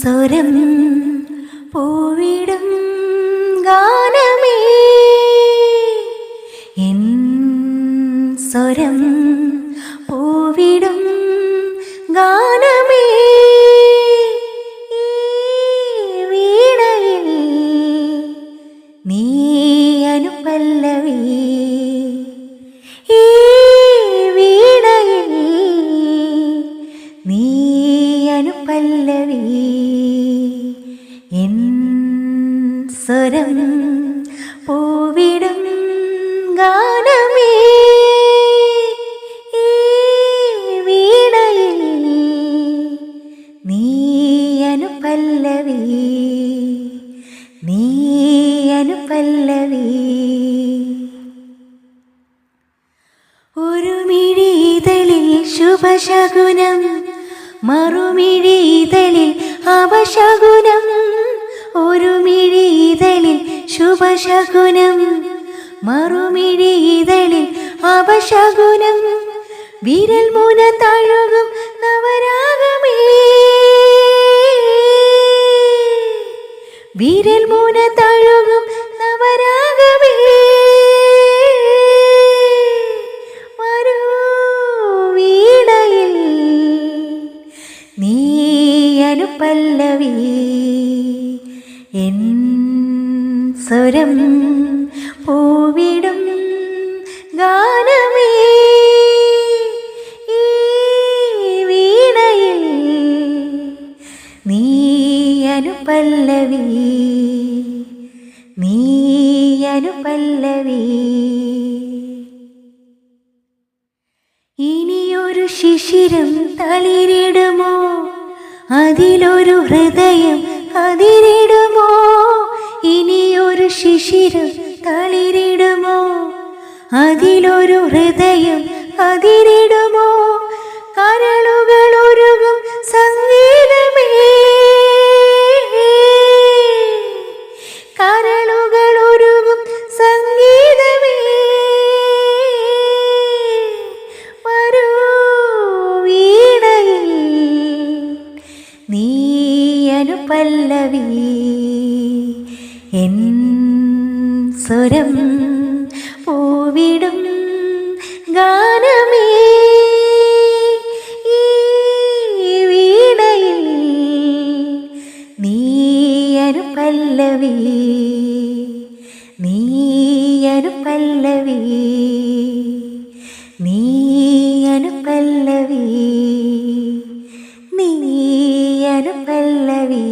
സ്വരം പൂവിടും ഗാനമേ. എൻ സ്വരം പൂവിടും ഗാനമേ. വീണയിൽ നീ അനുപല്ലവി സ്വരം പൂവിടും ഗാനമേ. ഈ വീണയിൽ നീ അനുപല്ലവി. നീ അനുപല്ലവി. ഒരു മിഴിതളിൽ ശുഭശകുനം മറുമിഴിതളിൽ അപശകുനം ശുഭശകുനം. മറുമിഴിതളിൽ അപശകുനം. വിരൽ മുന തഴുകും നവരാഗമേ. വിരൽ മുന തഴുകും നവരാഗമേ. വരൂ നീ അനുപല്ലവി എൻ സ്വരം പൂവിടും ഗാനമേ. ഈ വീണയിൽ നീ അനുപല്ലവി നീ അനുപല്ലവി. ഇനിയൊരു ശിശിരം തളിരിടുമോ? അതിലൊരു ഹൃദയം ഇനിയൊരു ശിശിരം തളിരിടുമോ? അതിലൊരു ഹൃദയം അതിരിടുമോ കരളുകൾ ഒരുകും സംഗീതമേ. കരളുകൾ ഒരുകും സംഗീതമേ. വരൂ വീണയിൽ നീ അനുപല്ലവി എൻ സ്വരം പൂവിടും ഗാനമേ. ഈ വീണയിൽ നീയനു പല്ലവി നീയനു പല്ലവി നീയനു പല്ലവി നീയനു അനുപല്ലവി